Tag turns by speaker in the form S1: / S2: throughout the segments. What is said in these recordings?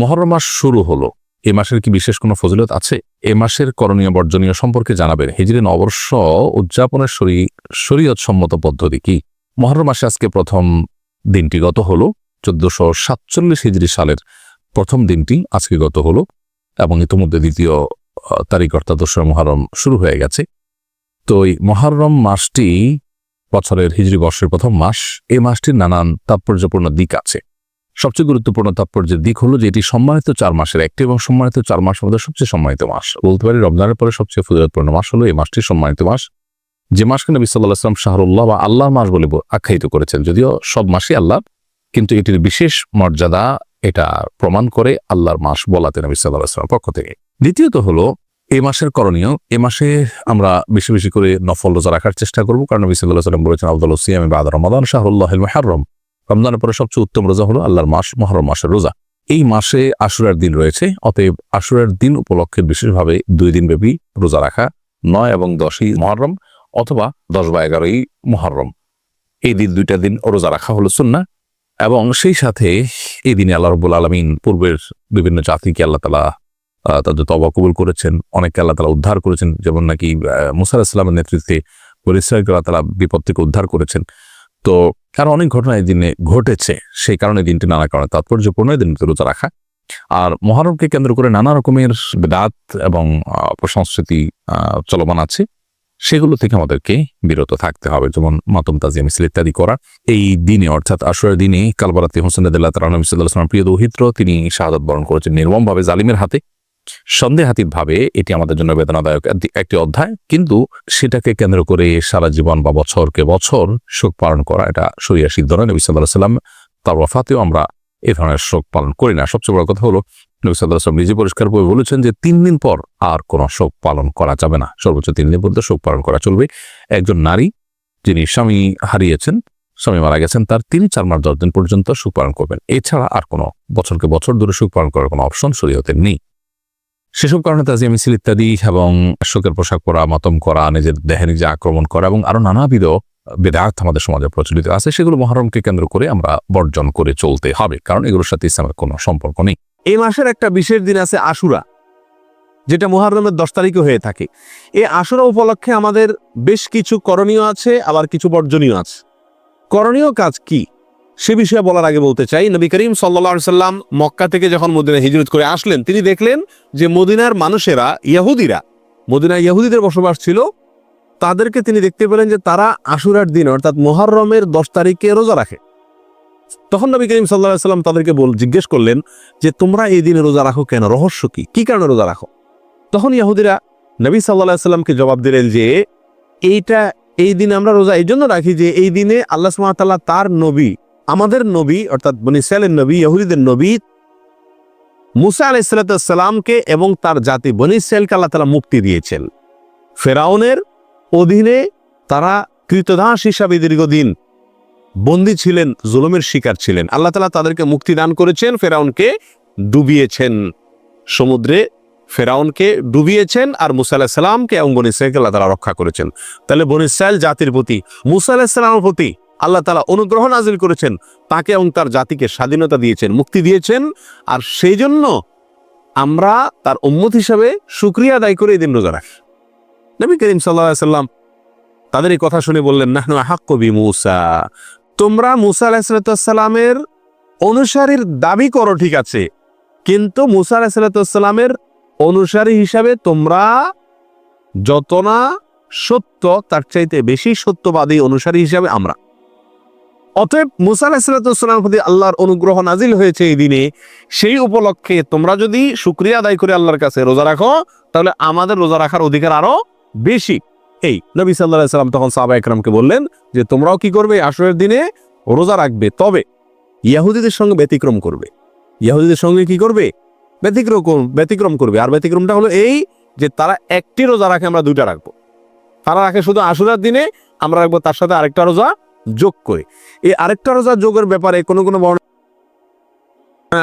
S1: মহরম মাস শুরু হলো। এ মাসের কি বিশেষ কোনো ফজিলত আছে? এ মাসের করণীয় বর্জনীয় সম্পর্কে জানাবেন। হিজরি নববর্ষ উদযাপনের শরী- শরীয়ত সম্মত পদ্ধতি কি? মহরম মাসে আজকে প্রথম দিনটি গত হলো। চোদ্দশো সাতচল্লিশ হিজরি সালের প্রথম দিনটি আজকে গত হলো এবং ইতিমধ্যে দ্বিতীয় তারিখ অর্থাৎ দোসরা মহরম শুরু হয়ে গেছে। তো এই মহরম মাসটি বছরের হিজরি বর্ষের প্রথম মাস। এই মাসটির নানান তাৎপর্যপূর্ণ দিক আছে। সবচেয়ে গুরুত্বপূর্ণ তাৎপর্যের দিক হলো যে এটি সম্মানিত চার মাসের একটি এবং সম্মানিত চার মাসের মধ্যে সবচেয়ে সম্মানিত মাস। বলতে পারি রমজানের পরে সবচেয়ে ফজিলতপূর্ণ মাস হলো এই মাসটি সম্মানিত মাস। যে মাসকে নবী সাল্লাহ আসলাম শাহরুল্লাহ বা আল্লাহর মাস বলে আখ্যায়িত করেছেন, যদিও সব মাসই আল্লাহ কিন্তু এটির বিশেষ মর্যাদা এটা প্রমাণ করে আল্লাহর মাস বলাতে নবী সাল্লাহ আসলামের পক্ষ থেকে। দ্বিতীয়ত হলো, এ মাসের করণীয়, এ মাসে আমরা বেশি বেশি করে নফল রোজা রাখার চেষ্টা করব, কারণ নবী সাল্লাহ সাল্লাম বলেছেন আব্দুল সিয়াম বাদ রমাদান শাহরুল্লাহ মহারম রমজানের পরে সবচেয়ে উত্তম রোজা হলো আল্লাহর মাস, মহরম, মাসের রোজা। এই মাসে আশুরার দিন রয়েছে, অতএব আশুরার দিন উপলক্ষে বিশেষভাবে দুই দিন ব্যাপী রোজা রাখা, নয় এবং দশই মহরম অথবা দশ বা এগারোই মহরম। এই দিন দুইটা দিন রোজা রাখা হলো সুন্না এবং সেই সাথে এই দিনে আল্লাহ রবুল আলমিন পূর্বের বিভিন্ন জাতিকে আল্লাহ তালা তাদের তবা কবুল করেছেন, অনেককে আল্লাহ তালা উদ্ধার করেছেন, যেমন নাকি মুসার ইসলামের নেতৃত্বে ইসরায়েলকে আল্লাহ তালা বিপদ থেকে উদ্ধার করেছেন। তো আরও অনেক ঘটনা এই দিনে ঘটেছে। সেই কারণে দিনটি নানা কারণে তাৎপর্যপূর্ণ দিনটি রোজা রাখা। আর মহরমকে কেন্দ্র করে নানা রকমের বেদাত এবং আহ, চলমান আছে। সেগুলো থেকে আমাদেরকে বিরত থাকতে হবে। যেমন মাতম তাজিয়া মিছিল ইত্যাদি করা। এই দিনে অর্থাৎ আশুরার দিনে কালবারাতে হোসেন আদাল্লাহ তালা নবী প্রিয় দৌহিত্র তিনি শাহাদত বরণ করেছেন নির্মমভাবে জালিমের হাতে। সন্দেহাতীত ভাবে এটি আমাদের জন্য বেদনাদায়ক একটি- অধ্যায়, কিন্তু সেটাকে কেন্দ্র করে সারা জীবন বা বছরকে বছর শোক পালন করা, এটা সরিয়া সিদ্ধ নয়। নবী সাল্লাহ সাল্লাম তার ওয়াফাতেও আমরা এ ধরনের শোক পালন করি না। সবচেয়ে বড় কথা হলো, নবী সাল্লাহ সাল্লাম নিজে পরিষ্কার করে বলেছেন যে তিন দিন পর আর কোনো শোক পালন করা যাবে না। সর্বোচ্চ তিন দিন পর্যন্ত শোক পালন করা চলবে। একজন নারী যিনি স্বামী হারিয়েছেন, স্বামী মারা গেছেন, তার তিনি চার মাস দশ দিন পর্যন্ত সুখ পালন করবেন। এছাড়া আর কোনো বছরকে বছর ধরে সুখ পালন করার কোনো অপশন শরীয়তে নেই। সেসব কারণে তাজিয়া মিছিল ইত্যাদি এবং শোকের পোশাক পরা, মতম করা, নিজের দেহে নিজে আক্রমণ করা এবং আরও নানাবিধ বেদার্থ আমাদের সমাজে প্রচলিত আছে, সেগুলো মহরমকে কেন্দ্র করে আমরা বর্জন করে চলতে হবে। কারণ এগুলোর সাথে ইসলামের কোনো সম্পর্ক নেই।
S2: এই মাসের একটা বিশেষ দিন আছে আশুরা, যেটা মুহররমের দশ তারিখে হয়ে থাকে। এই আশুরা উপলক্ষে আমাদের বেশ কিছু করণীয় আছে, আবার কিছু বর্জনীয় আছে। করণীয় কাজ কি? সে বিষয়ে বলার আগে বলতে চাই, নবী করিম সাল্লা সাল্লাম মক্কা থেকে যখন মদিনা হিজরত করে আসলেন, তিনি দেখলেন যে মদিনার মানুষেরা, ইয়াহুদিরা মদিনা ইয়াহুদিদের বসবাস ছিল, তাদেরকে তিনি দেখতে পেলেন যে তারা আশুরার দিন, অর্থাৎ মোহররমের দশ তারিখে রোজা রাখে। তখন নবী করিম সাল্লাহ সাল্লাম তাদেরকে বল, জিজ্ঞেস করলেন যে, তোমরা এই দিনে রোজা রাখো কেন? রহস্য কি? কি কারণে রোজা রাখো? তখন ইয়াহুদিরা নবী সাল্লাহ সাল্লামকে জবাব দিলেন যে, এইটা, এই দিনে আমরা রোজা এই জন্য রাখি যে, এই দিনে আল্লাহ সুমাতাল্লাহ তার নবী আমাদের নবী, অর্থাৎ বনি সালের নবী, ইহুদিদের নবী মুসা আলাইসালামকে এবং তার জাতি বনি ইসরায়েলকে আল্লাহ তালা মুক্তি দিয়েছেন। ফেরাউনের অধীনে তারা কৃতদাস হিসাবে দীর্ঘদিন বন্দী ছিলেন, জুলুমের শিকার ছিলেন। আল্লাহ তালা তাদেরকে মুক্তি দান করেছেন, ফেরাউনকে ডুবিয়েছেন। সমুদ্রে ফেরাউনকে ডুবিয়েছেন আর মুসা আলাহ সাল্লামকে এবং বনি ইসরায়েলকে আল্লাহ তালা রক্ষা করেছেন। তাহলে বনি ইসরায়েল জাতির প্রতি, মুসা আলাহ সাল্লামের প্রতি আল্লাহ তালা অনুগ্রহ নাজিল করেছেন, তাকে এবং তার জাতিকে স্বাধীনতা দিয়েছেন, মুক্তি দিয়েছেন। আর সেই জন্য আমরা তার উম্মত হিসাবে সুক্রিয়া আদায় করে এই দিন রোজা রাখি। নবী করিম সাল্লাহ সাল্লাম তাদের এই কথা শুনে বললেন, নাহনু হাক কবি মুসা। তোমরা মুসা আলাহিসাল্লামের অনুসারীর দাবি করো, ঠিক আছে। কিন্তু মুসা আলাহিসাল্লামের অনুসারী হিসাবে তোমরা যত না সত্য, তার চাইতে বেশি সত্যবাদী অনুসারী হিসাবে আমরা। অতএব মুসা আলাহিসাল্লামের প্রতি আল্লাহর অনুগ্রহ নাজিল হয়েছে এই দিনে। সেই উপলক্ষে তোমরা যদি শুক্রিয়া আদায় করে আল্লাহর কাছে রোজা রাখো, তাহলে আমাদের রোজা রাখার অধিকার আরও বেশি। এই নবী সাল্লাহ সাল্লাম তখন সাহবা একরামকে বললেন যে, তোমরাও কি করবে? আসরের দিনে রোজা রাখবে। তবে ইয়াহুদিদের সঙ্গে ব্যতিক্রম করবে। ইয়াহুদিদের সঙ্গে কি করবে? ব্যতিক্রম ব্যতিক্রম করবে। আর ব্যতিক্রমটা হলো এই যে, তারা একটি রোজা রাখে, আমরা দুইটা রাখব। তারা রাখে শুধু আশুরার দিনে, আমরা রাখব তার সাথে আরেকটা রোজা যোগ করে। এই আরেকটা রোজা যোগের ব্যাপারে কোনো কোনো বর্ণনা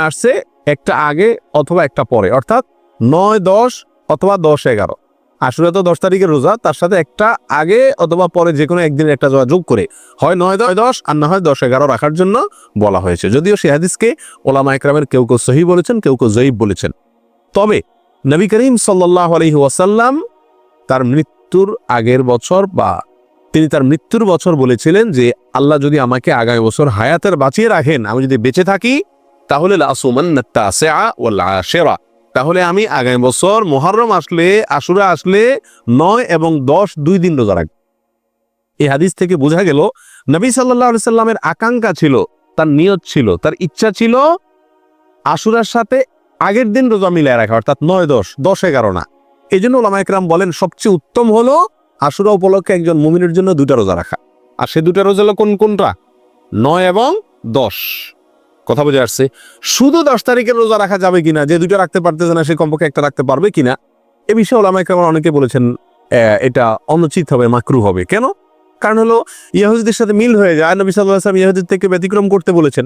S2: আসছে, একটা আগে অথবা একটা পরে, অর্থাৎ নয়, দশ অথবা দশ, এগারো। আশুরা তো দশ তারিখের রোজা, তার সাথে একটা আগে অথবা পরে যে কোনো একদিন একটা রোজা যোগ করে। হয় নয়, দশ দশ, আর না হয় দশ, এগারো রাখার জন্য বলা হয়েছে। যদিও সে হাদিসকে ওলামা একরামের কেউ কেউ সহি বলেছেন, কেউ কেউ জয়ীব বলেছেন। তবে নবী করিম সাল্লাহ আলহি ওয়াসাল্লাম তার মৃত্যুর আগের বছর বা তিনি তার মৃত্যুর বছর বলেছিলেন যে, আল্লাহ যদি আমাকে আগামী বছর হায়াতের বাঁচিয়ে রাখেন, আমি যদি বেঁচে থাকি, তাহলে তাহলে আমি আগামী বছর মোহরম আসলে, আশুরা আসলে নয় এবং দশ দুই দিন রোজা রাখব। এই হাদিস থেকে বোঝা গেল, নবী সাল্লাহ সাল্লামের আকাঙ্ক্ষা ছিল, তার নিয়ত ছিল, তার ইচ্ছা ছিল আশুরার সাথে আগের দিন রোজা মিলায় রাখা, অর্থাৎ নয় দশ দশ এগারো না। এই জন্য ওলামা বলেন, সবচেয়ে উত্তম হলো আশুরা উপলক্ষে একজন মুমিনের জন্য দুটা রোজা রাখা। আর সে দুটা রোজা হলো কোন, কোনটা? নয় এবং দশ। কথা বোঝা আসছে? শুধু দশ তারিখের রোজা রাখা যাবে কিনা, যে দুটো রাখতে পারতেছে না, সে কমপক্ষে একটা রাখতে পারবে কিনা? এ বিষয়ে ওলামা একরাম অনেকে বলেছেন এটা অনুচিত হবে, মাকরু হবে। কেন? কারণ হলো, ইয়াহুদিদের সাথে মিল হয়ে যায়। নবী সাল্লাহ আসলাম ইয়াহুদির থেকে ব্যতিক্রম করতে বলেছেন।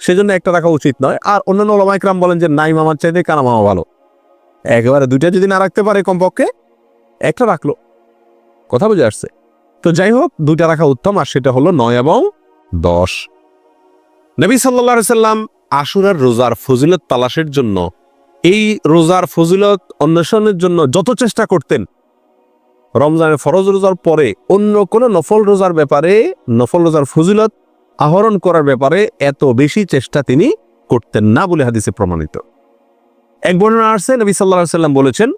S2: সেজন্য একটা রাখা উচিত নয়। আর অন্যান্য ওলামা একরাম বলেন যে, নাই, মামার চাইতে কানা মামা ভালো। একেবারে দুইটা যদি না রাখতে পারে কমপক্ষে, একটা রাখল। কথা বুঝে আসছে। তো যাই হোক, দুইটা রাখা উত্তম, আর সেটা হলো নয় এবং দশ। নবী সাল্লা সাল্লাম আশুরার রোজার ফজিলত তালাশের জন্য, এই রোজার ফজিলত অন্বেষণের জন্য যত চেষ্টা করতেন, রমজানের ফরজ রোজার পরে অন্য কোনো নফল রোজার ব্যাপারে, নফল রোজার ফজিলত আহরণ করার ব্যাপারে এত বেশি চেষ্টা তিনি করতেন না বলে হাদিসে প্রমাণিত। এক বর্ণনা আসছে, নবী সাল্লাহ সাল্লাম বলেছেন,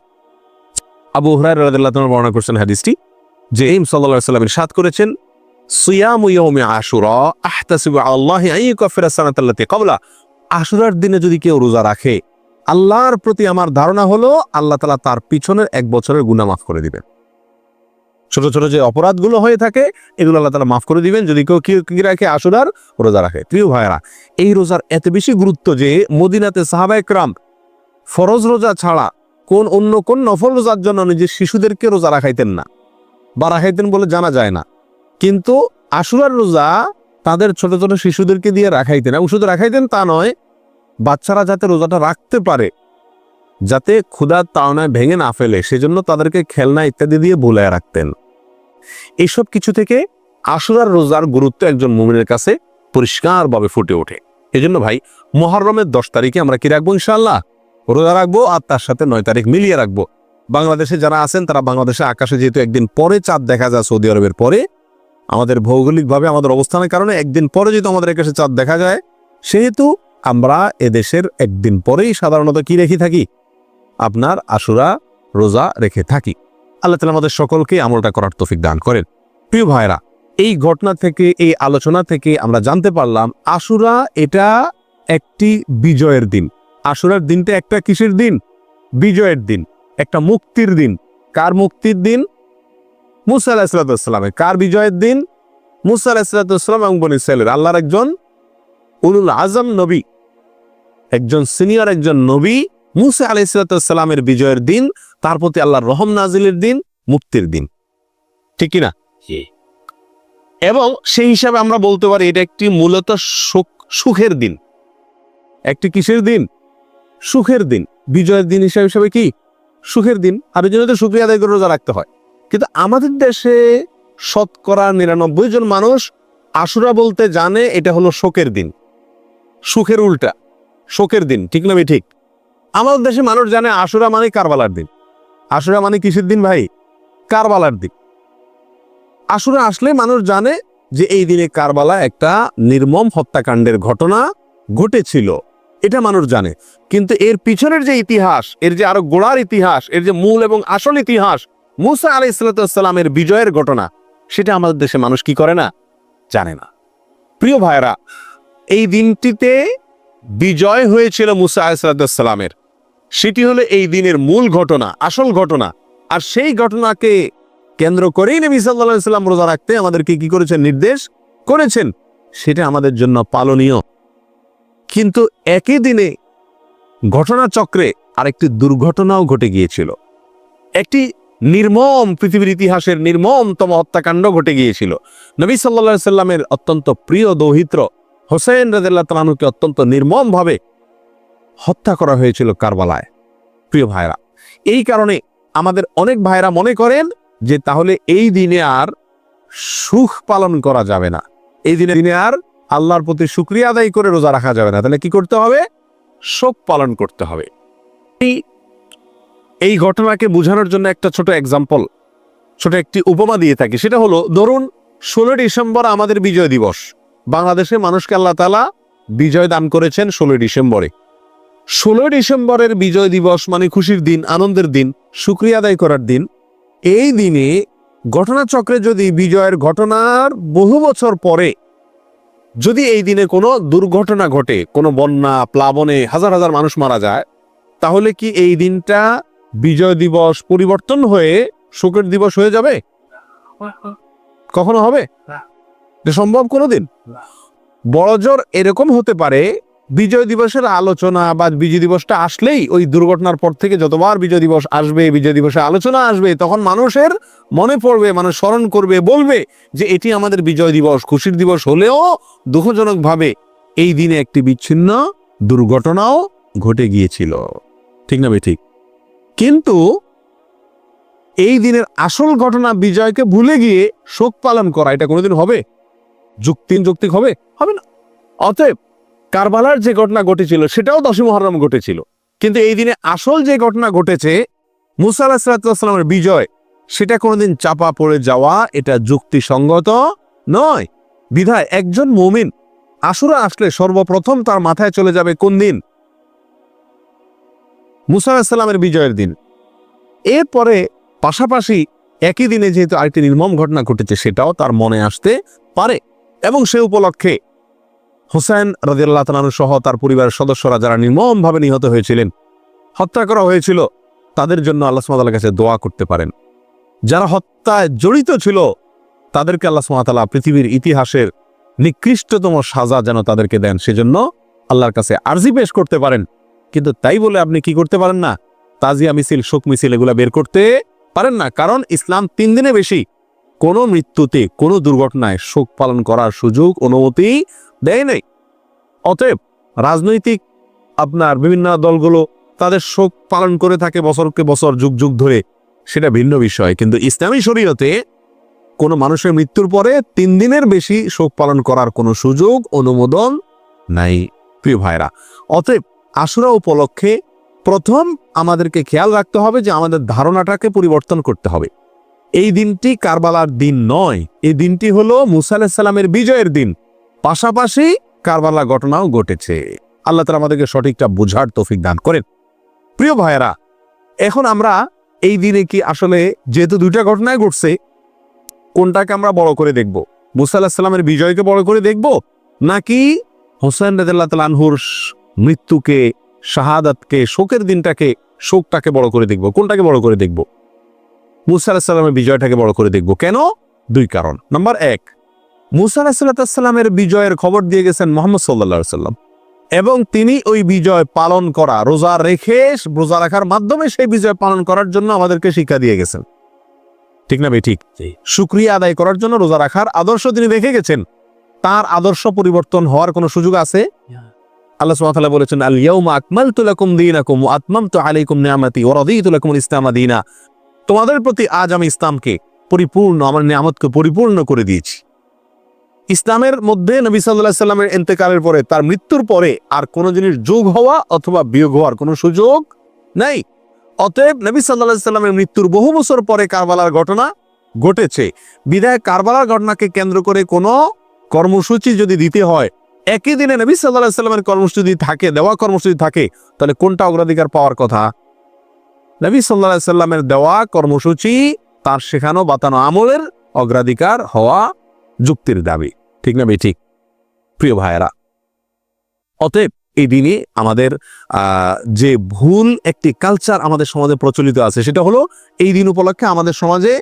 S2: আবু হরাই রাদিল্লাহ বর্ণনা করছেন হাদিসটি যে ইম সাল্লা সাল্লামের সাত করেছেন, সুয়াম ইয়মে আশুরা, আহতাসিব আল্লাহ কফেরা সানাতাল্লাতে কবলা আশুরার দিনে যদি কেউ রোজা রাখে, আল্লাহর প্রতি আমার ধারণা হলো আল্লাহ তালা তার পিছনের এক বছরের গুণা মাফ করে দিবেন। ছোট ছোট যে অপরাধগুলো হয়ে থাকে, এগুলো আল্লাহ তালা মাফ করে দিবেন। যদি কেউ কি রাখে আসুরার রোজা রাখে। প্রিয় ভাইরা এই রোজার এত বেশি গুরুত্ব যে মদিনাতে সাহাবায়করাম ফরজ রোজা ছাড়া কোন অন্য কোন নফল রোজার জন্য নিজের শিশুদেরকে রোজা রাখাইতেন না। বা রাখাইতেন বলে জানা যায় না। কিন্তু আশুরার রোজা তাদের ছোট ছোট শিশুদেরকে দিয়ে রাখাইতেন এবং শুধু রাখাইতেন তা নয়, বাচ্চারা যাতে রোজাটা রাখতে পারে, যাতে ক্ষুধার তাড়নায় ভেঙে না ফেলে, সেজন্য তাদেরকে খেলনা ইত্যাদি দিয়ে ভুলায় রাখতেন। এইসব কিছু থেকে আশুরার রোজার গুরুত্ব একজন মুমিনের কাছে পরিষ্কারভাবে ফুটে ওঠে। এজন্য ভাই মহরমের দশ তারিখে আমরা কি রাখব ইনশাল্লাহ রোজা রাখব আর তার সাথে নয় তারিখ মিলিয়ে রাখব। বাংলাদেশে যারা আছেন, তারা বাংলাদেশে আকাশে যেহেতু একদিন পরে চাঁদ দেখা যায় সৌদি আরবের পরে, আমাদের ভৌগোলিকভাবে আমাদের অবস্থানের কারণে একদিন পরে যেহেতু আমাদের আকাশে চাঁদ দেখা যায়, সেহেতু আমরা এদেশের একদিন পরেই সাধারণত কি রেখে থাকি? আপনার আশুরা রোজা রেখে থাকি। আল্লাহ তালা আমাদের সকলকে আমলটা করার তৌফিক দান করেন। প্রিয় ভাইরা এই ঘটনা থেকে, এই আলোচনা থেকে আমরা জানতে পারলাম, আশুরা এটা একটি বিজয়ের দিন। আশুরার দিনটা একটা কিসের দিন? বিজয়ের দিন। একটা মুক্তির দিন। কার মুক্তির দিন? মুসা আলাহিসাল্লামের কার বিজয়ের দিন? মুসা আলাহিসাল্লাম এবং বনি ইসরায়েলের আল্লাহর একজন উলুল আজম নবী। একজন সিনিয়র একজন নবী মুসা আলাইসালামের বিজয়ের দিন তার প্রতি আল্লাহর রহম নাজিলের দিন মুক্তির দিন। ঠিক না? এবং সেই হিসাবে আমরা বলতে পারি এটা একটি মূলত সুখ- সুখের দিন। একটি কিসের দিন? সুখের দিন। বিজয়ের দিন হিসাবে হিসাবে কি? সুখের দিন আর এই জন্য তো সুক্রিয়া আদায় করে রোজা রাখতে হয়। কিন্তু আমাদের দেশে শতকরা নিরানব্বই জন মানুষ আশুরা বলতে জানে এটা হলো শোকের দিন। সুখের উল্টা, শোকের দিন, ঠিক না ঠিক। আমাদের দেশে মানুষ জানে আশুরা মানে কারবালার দিন। আশুরা মানে কিসের দিন ভাই? কারবালার দিন। আশুরা আসলে মানুষ জানে যে এই দিনে কারবালা একটা নির্মম হত্যাকাণ্ডের ঘটনা ঘটেছিল। এটা মানুষ জানে। কিন্তু এর পিছনের যে ইতিহাস, এর যে আরও গোড়ার ইতিহাস, এর যে মূল এবং আসল ইতিহাস, মুসা আলাই ইসলাতামের বিজয়ের ঘটনা, সেটা আমাদের দেশে মানুষ কি করে না? জানে না। প্রিয় ভাইরা এই দিনটিতে বিজয় হয়েছিল মুসা আলাইসালামের সেটি হলো এই দিনের মূল ঘটনা, আসল ঘটনা। আর সেই ঘটনাকে কেন্দ্র করেই নবী সাল্লাহ সাল্লাম রোজা রাখতে আমাদেরকে কি করেছেন নির্দেশ করেছেন? সেটা আমাদের জন্য পালনীয়। কিন্তু একই দিনে ঘটনাচক্রে আরেকটি দুর্ঘটনাও ঘটে গিয়েছিল। একটি নির্মম পৃথিবীর ইতিহাসের নির্মমতম হত্যাকাণ্ড ঘটে গিয়েছিল। নবী সাল্লা সাল্লামের অত্যন্ত প্রিয় দৌহিত্র হোসেন রাজিল্লাহ তালানুকে অত্যন্ত নির্মমভাবে হত্যা করা হয়েছিল কারবালায়। প্রিয় ভাইরা এই কারণে আমাদের অনেক ভাইরা মনে করেন যে তাহলে এই দিনে আর সুখ পালন করা যাবে না। এই দিনে দিনে আর আল্লাহর প্রতি শুক্রিয়া আদায় করে রোজা রাখা যাবে না। তাহলে কি করতে হবে? শোক পালন করতে হবে। এই- ঘটনাকে বোঝানোর জন্য একটা ছোট এক্সাম্পল ছোট একটি উপমা দিয়ে থাকি। সেটা হলো, ধরুন, ষোলো ডিসেম্বর আমাদের বিজয় দিবস। বাংলাদেশে মানুষকে আল্লাহ তালা বিজয় দান করেছেন ষোলোই ডিসেম্বরে। ষোলোই ডিসেম্বরের বিজয় দিবস মানে খুশির দিন, আনন্দের দিন, শুক্রিয়া আদায় করার দিন। এই দিনে ঘটনাচক্রে যদি বিজয়ের ঘটনার বহু বছর পরে যদি এই দিনে কোনো দুর্ঘটনা ঘটে কোনো বন্যা প্লাবনে হাজার হাজার মানুষ মারা যায় তাহলে কি এই দিনটা বিজয় দিবস পরিবর্তন হয়ে শোকের দিবস হয়ে যাবে? কখনো হবে? সম্ভব কোনোদিন। বড়জোর এরকম হতে পারে বিজয় দিবসের আলোচনা বা বিজয় দিবসটা আসলেই ওই দুর্ঘটনার পর থেকে যতবার বিজয় দিবস আসবে, বিজয় দিবসে আলোচনা আসবে, তখন মানুষের মনে পড়বে, মানুষ স্মরণ করবে, বলবে যে এটি আমাদের বিজয় দিবস। খুশির দিবস হলেও দুঃখজনকভাবে এই দিনে একটি বিচ্ছিন্ন দুর্ঘটনাও ঘটে গিয়েছিল। ঠিক না ঠিক। কিন্তু এই দিনের আসল ঘটনা বিজয়কে ভুলে গিয়ে শোক পালন করা, এটা কোনোদিন হবে? যুক্তি হবে? হবে না। অতএব কারবালার যে ঘটনা ঘটেছিল, সেটাও দশই মহরম ঘটেছিল। কিন্তু এই দিনে আসল যে ঘটনা ঘটেছে, মুসা আলাহিসাল্লামের বিজয়, সেটা কোনোদিন চাপা পড়ে যাওয়া, এটা যুক্তিসঙ্গত নয়। বিধায় একজন মুমিন আশুরা আসলে সর্বপ্রথম তার মাথায় চলে যাবে কোন দিন? মুসা আলাহিসাল্লামের বিজয়ের দিন। এরপরে পাশাপাশি একই দিনে যেহেতু আরেকটি নির্মম ঘটনা ঘটেছে, সেটাও তার মনে আসতে পারে এবং সে উপলক্ষে হোসেন রাজিয়াল্লাহ তালানু সহ তার পরিবারের সদস্যরা যারা নির্মমভাবে নিহত হয়েছিলেন, হত্যা করা হয়েছিল, তাদের জন্য আল্লাহ সুমাতার কাছে দোয়া করতে পারেন। যারা হত্যায় জড়িত ছিল, তাদেরকে আল্লাহ সুমাতালা পৃথিবীর ইতিহাসের নিকৃষ্টতম সাজা যেন তাদেরকে দেন, সেজন্য আল্লাহর কাছে আর্জি পেশ করতে পারেন। কিন্তু তাই বলে আপনি কি করতে পারেন না? তাজিয়া মিছিল, শোক মিছিল এগুলা বের করতে পারেন না, কারণ ইসলাম তিন দিনে বেশি। কোনো মৃত্যুতে, কোনো দুর্ঘটনায় শোক পালন করার সুযোগ, অনুমতি দেয় নাই। অতএব রাজনৈতিক আপনার বিভিন্ন দলগুলো তাদের শোক পালন করে থাকে বছরকে বছর, যুগ যুগ ধরে। সেটা ভিন্ন বিষয়। কিন্তু ইসলামী শরীয়তে কোনো মানুষের মৃত্যুর পরে তিন দিনের বেশি শোক পালন করার কোনো সুযোগ, অনুমোদন নাই, প্রিয় ভাইরা অতএব আশুরা উপলক্ষে প্রথম আমাদেরকে খেয়াল রাখতে হবে যে আমাদের ধারণাটাকে পরিবর্তন করতে হবে। এই দিনটি কারবালার দিন নয়। এই দিনটি হলো মুসা আলাহিসাল্লামের বিজয়ের দিন। পাশাপাশি কারবালা ঘটনাও ঘটেছে। আল্লাহ তালা আমাদেরকে সঠিকটা বোঝার তৌফিক দান করেন। প্রিয় ভাইয়েরা, এখন আমরা এই দিনে কি আসলে যেহেতু দুইটা ঘটনায় ঘটছে, কোনটাকে আমরা বড় করে দেখব? মুসা বিজয়কে বড় করে দেখব, নাকি হোসেন রাজাল্লাহ তালানহুর মৃত্যুকে, শাহাদাতকে, শোকের দিনটাকে, শোকটাকে বড় করে দেখব? কোনটাকে বড় করে দেখব? মুসা আলাহিসাল্লামের বিজয়টাকে বড় করে দেখব। কেন? দুই কারণ। নাম্বার এক মুসা আলাহিসাল্লামের বিজয়ের খবর দিয়ে গেছেন মোহাম্মদ সাল্লা সাল্লাম এবং তিনি ওই বিজয় পালন করা রোজা রেখে রোজা রাখার মাধ্যমে সেই বিজয় পালন করার জন্য আমাদেরকে শিক্ষা দিয়ে গেছেন। ঠিক না ভাই? ঠিক? শুক্রিয়া আদায় করার জন্য রোজা রাখার আদর্শ তিনি রেখে গেছেন। তার আদর্শ পরিবর্তন হওয়ার কোনো সুযোগ আছে? আল্লাহ সুবহানাহু বলেছেন আল ইয়াউমা আকমালতু লাকুম দীনাকুম ওয়া আতমামতু আলাইকুম নিয়ামাতি ওয়া রাদিতু লাকুমুল ইসলামা দীনা। তোমাদের প্রতি আজ আমি ইসলামকে পরিপূর্ণ আমার নিয়ামতকে পরিপূর্ণ করে দিয়েছি। ইসলামের মধ্যে নবী সাল্লাল্লাহু সাল্লামের ইন্তেকালের পরে তার মৃত্যুর পরে আর কোনো জিনিস যোগ হওয়া অথবা বিয়োগ হওয়ার কোনো সুযোগ নাই। অতএব নবী সাল্লাল্লাহু সাল্লামের মৃত্যুর বহু বছর পরে কারবালার ঘটনা ঘটেছে। বিদায় কারবালার ঘটনাকে কেন্দ্র করে কোনো কর্মসূচি যদি দিতে হয়, একই দিনে নবী সাল্লাহ সাল্লামের কর্মসূচি থাকে, দেওয়া কর্মসূচি থাকে, তাহলে কোনটা অগ্রাধিকার পাওয়ার কথা? নবী সাল্লাহ সাল্লামের দেওয়া কর্মসূচি তার শেখানো, বাতানো আমলের অগ্রাধিকার হওয়া যুক্তির দাবি। ঠিক না ঠিক প্রিয় ভাইয়েরা, অতএব এই দিনে আমাদের যে ভুল একটি কালচার আমাদের সমাজে প্রচলিত আছে, সেটা হলো এই দিন উপলক্ষে আমাদের সমাজে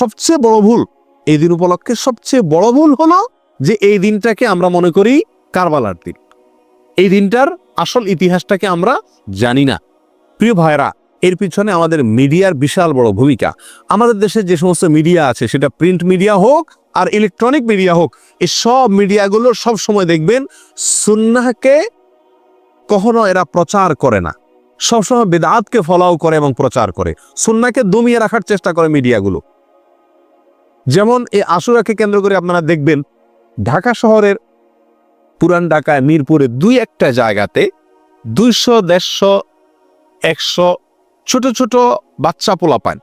S2: সবচেয়ে বড় ভুল, এই দিন উপলক্ষে সবচেয়ে বড় ভুল হলো যে এই দিনটাকে আমরা মনে করি কারবালার দিন। এই দিনটার আসল ইতিহাসটাকে আমরা জানি না। প্রিয় ভাইরা এর পিছনে আমাদের মিডিয়ার বিশাল বড় ভূমিকা। আমাদের দেশে যে সমস্ত মিডিয়া আছে, সেটা প্রিন্ট মিডিয়া হোক আর ইলেকট্রনিক মিডিয়া হোক এই সব মিডিয়াগুলো সব সময় দেখবেন সুন্নাহকে কখনো এরা প্রচার করে না। সবসময় বেদাতকে ফলাও করে এবং প্রচার করে। সুন্নাকে দমিয়ে রাখার চেষ্টা করে মিডিয়াগুলো। যেমন এই আশুরাকে কেন্দ্র করে আপনারা দেখবেন, ঢাকা শহরের পুরান ঢাকায়, মিরপুরে দুই একটা জায়গাতে দুইশো, দেড়শো, একশো ছোট ছোট বাচ্চা পোলা পান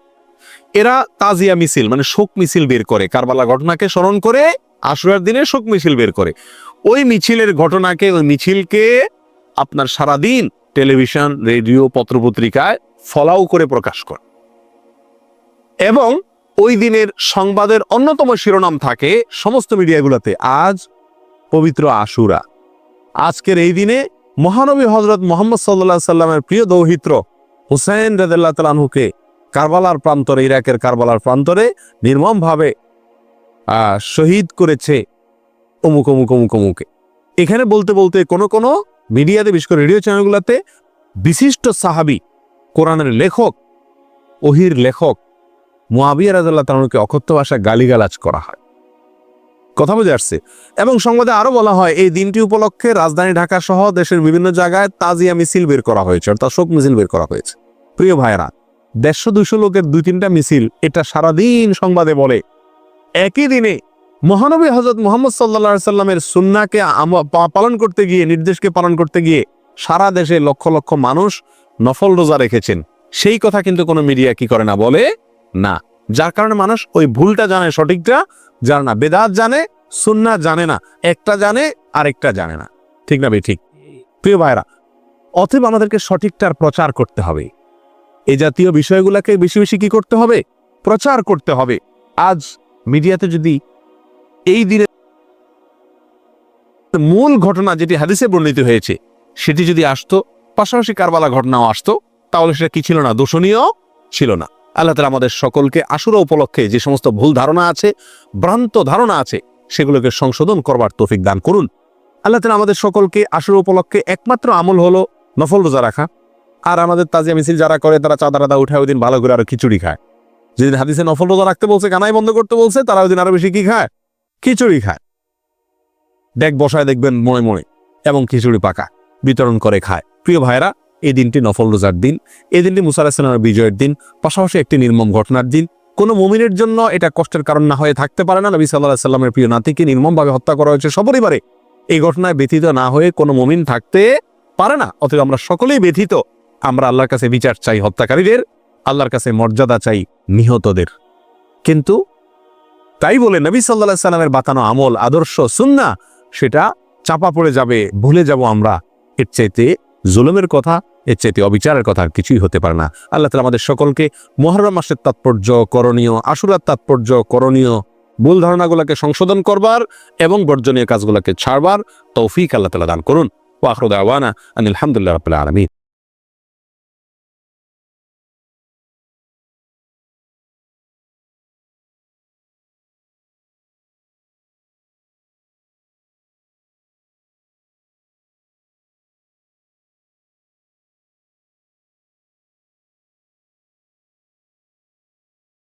S2: এরা তাজিয়া মিছিল মানে শোক মিছিল বের করে। কারবালা ঘটনাকে স্মরণ করে আশুরার দিনে শোক মিছিল বের করে। ওই মিছিলের ঘটনাকে, ওই মিছিলকে আপনার সারাদিন টেলিভিশন, রেডিও, পত্রপত্রিকায় ফলাও করে প্রকাশ করে। এবং ওই দিনের সংবাদের অন্যতম শিরোনাম থাকে সমস্ত মিডিয়াগুলোতে, আজ পবিত্র আশুরা। আজকের এই দিনে মহানবী হজরত মোহাম্মদ সাল্লাহ সাল্লামের প্রিয় দৌহিত্র হুসাইন রাদিল্লাহ তালাহুকে কারবালার প্রান্তরে, ইরাকের কারবালার প্রান্তরে নির্মমভাবে শহীদ করেছে অমুক অমুক অমুক, অমুকে। এখানে বলতে বলতে কোনো কোনো মিডিয়াতে, বিশেষ করে রেডিও চ্যানেলগুলোতে বিশিষ্ট সাহাবি, কোরআনের লেখক, ওহির লেখক মুয়াবিয়া রাজাল্লাহ তালুকে অকথ্য ভাষায় গালিগালাজ করা হয়। কথা বুঝে আসছে। এবং সংবাদে আরও বলা হয়, এই দিনটি উপলক্ষে রাজধানী ঢাকা সহ দেশের বিভিন্ন জায়গায় তাজিয়া মিছিল বের করা হয়েছে, অর্থাৎ শোক মিছিল বের করা হয়েছে। প্রিয় ভাইরা দেড়শো দুশো লোকের দুই তিনটা মিছিল এটা সারাদিন সংবাদে বলে। একই দিনে মহানবী হজরত মোহাম্মদ সাল্লা সাল্লামের সুন্নাকে পালন করতে গিয়ে, নির্দেশকে পালন করতে গিয়ে সারা দেশে লক্ষ লক্ষ মানুষ নফল রোজা রেখেছেন। সেই কথা কিন্তু কোনো মিডিয়া কি করে না বলে? না। যার কারণে মানুষ ওই ভুলটা জানে সঠিকটা জানে না। বেদাত জানে সুন্না জানে না। একটা জানে, আরেকটা জানে না। ঠিক না বে ঠিক। প্রিয় ভাইরা অতএব আমাদেরকে সঠিকটার প্রচার করতে হবে। এই জাতীয় বিষয়গুলোকে বেশি বেশি কি করতে হবে? প্রচার করতে হবে। আজ মিডিয়াতে যদি এই দিনে মূল ঘটনা যেটি হাদিসে বর্ণিত হয়েছে, সেটি যদি আসতো, পাশাপাশি কারবালা ঘটনাও আসতো, তাহলে সেটা কি ছিল না? দোষণীয় ছিল না। আল্লাহ তালা আমাদের সকলকে আশুরা উপলক্ষে যে সমস্ত ভুল ধারণা আছে, ভ্রান্ত ধারণা আছে, সেগুলোকে সংশোধন করবার তৌফিক দান করুন। আল্লাহ তালা আমাদের সকলকে আশুরা উপলক্ষে একমাত্র আমল হলো নফল রোজা রাখা। আর আমাদের তাজিয়া মিছিল যারা করে, তারা চাঁদা টাদা উঠায় ওই দিন ভালো করে আরও খিচুড়ি খায়। যেদিন হাদিসে নফল রোজা রাখতে বলছে, কানাই বন্ধ করতে বলছে, তারা ওই দিন আরও বেশি কি খায়? খিচুড়ি খায়। দেখ, বসায় দেখবেন মনে মনে, এবং খিচুড়ি পাকা, বিতরণ করে খায়। প্রিয় ভাইরা এই দিনটি নফল রোজার দিন, এই দিনটি মুসা আলাহিসাল্লামের বিজয়ের দিন, পাশাপাশি একটি নির্মম ঘটনার দিন। কোনো মুমিনের জন্য এটা কষ্টের কারণ না হয়ে থাকতে পারে না। নবী সাল্লাহ সাল্লামের প্রিয় নাতিকে নির্মমভাবে হত্যা করা হয়েছে সপরিবারে। এই ঘটনায় ব্যথিত না হয়ে কোনো মুমিন থাকতে পারে না। অথবা আমরা সকলেই ব্যথিত। আমরা আল্লাহর কাছে বিচার চাই হত্যাকারীদের, আল্লাহর কাছে মর্যাদা চাই নিহতদের। কিন্তু তাই বলে নবী সাল্লাহ সাল্লামের বাতানো আমল, আদর্শ সুন্না সেটা চাপা পড়ে যাবে, ভুলে যাব আমরা। এর চাইতে জুলুমের কথা এর চাইতে অবিচারের কথা আর কিছুই হতে পারে না। আল্লাহ তালা আমাদের সকলকে মহরম মাসের তাৎপর্য করণীয়, আশুরার তাৎপর্য করণীয়, ভুল ধারণাগুলোকে সংশোধন করবার এবং বর্জনীয় কাজগুলোকে ছাড়বার তৌফিক আল্লাহ তালা দান করুন। ওয়াখরুদ আওয়ানা আনিল হামদুলিল্লাহ রাব্বিল আলামিন।